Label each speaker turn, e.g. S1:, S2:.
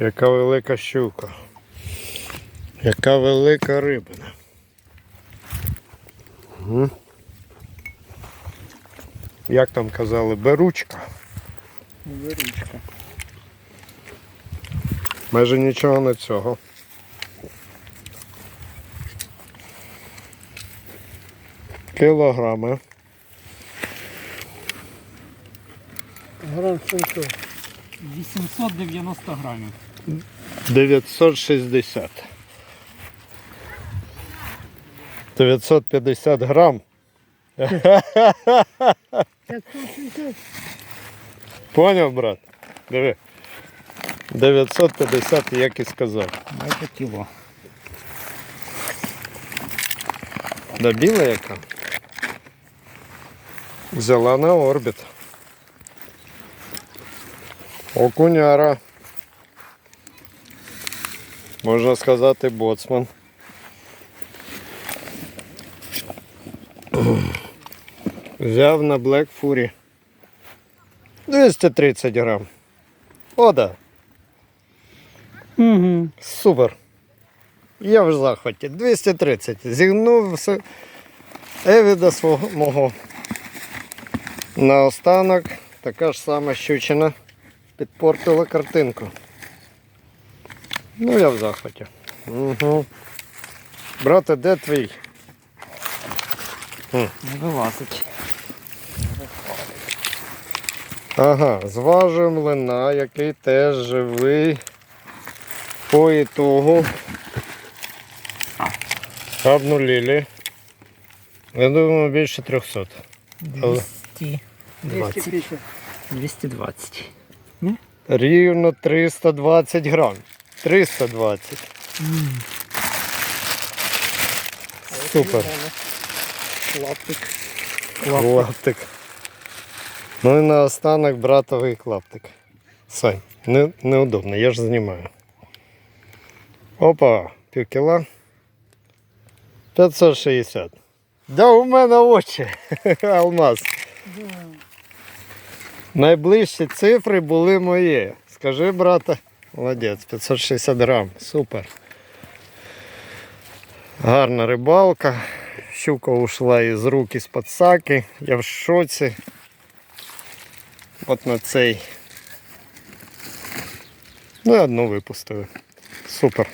S1: Яка велика щука. Яка велика рибина. Мгм. Як там казали, беручка.
S2: Виручка.
S1: Майже нічого не цього. Кілограми.
S2: Грам 700.
S3: 890 грамів.
S1: 960. 950 грам.
S2: 560.
S1: Поняв, брат? Диви. 950, як і сказав.
S3: Майже кіло.
S1: Да біла яка. Взяла на орбіт. Окуняра. Можна сказати, боцман. Взяв на Black Fury. 230 грам. О, да.
S3: Угу.
S1: Супер. Я в захваті. 230. Зігнув все Евіда свого мого. Наостанок така ж сама щучина підпортила картинку. Ну я в захваті. Угу. Брате, де твій?
S3: Не вилазить.
S1: Ага, зважив млина, який теж живий по ітогу. Обнулили. Я думаю, більше 300. Але
S3: 200.
S2: 250.
S3: 220.
S1: Рівно 320 грам. 320. Супер.
S2: Лаптик.
S1: Клаптик. Ну і наостанок братовий клаптик. Сань, не, неудобно, я ж знімаю. Опа, пів кіла. 560. Да у мене очі. Алмаз. Найближчі цифри були мої. Скажи, брате. Молодець, 560 грам. Супер. Гарна рибалка. Щука ушла із рук із подсаки. Я в шоці. От на цей. Ну і одну випустили. Супер.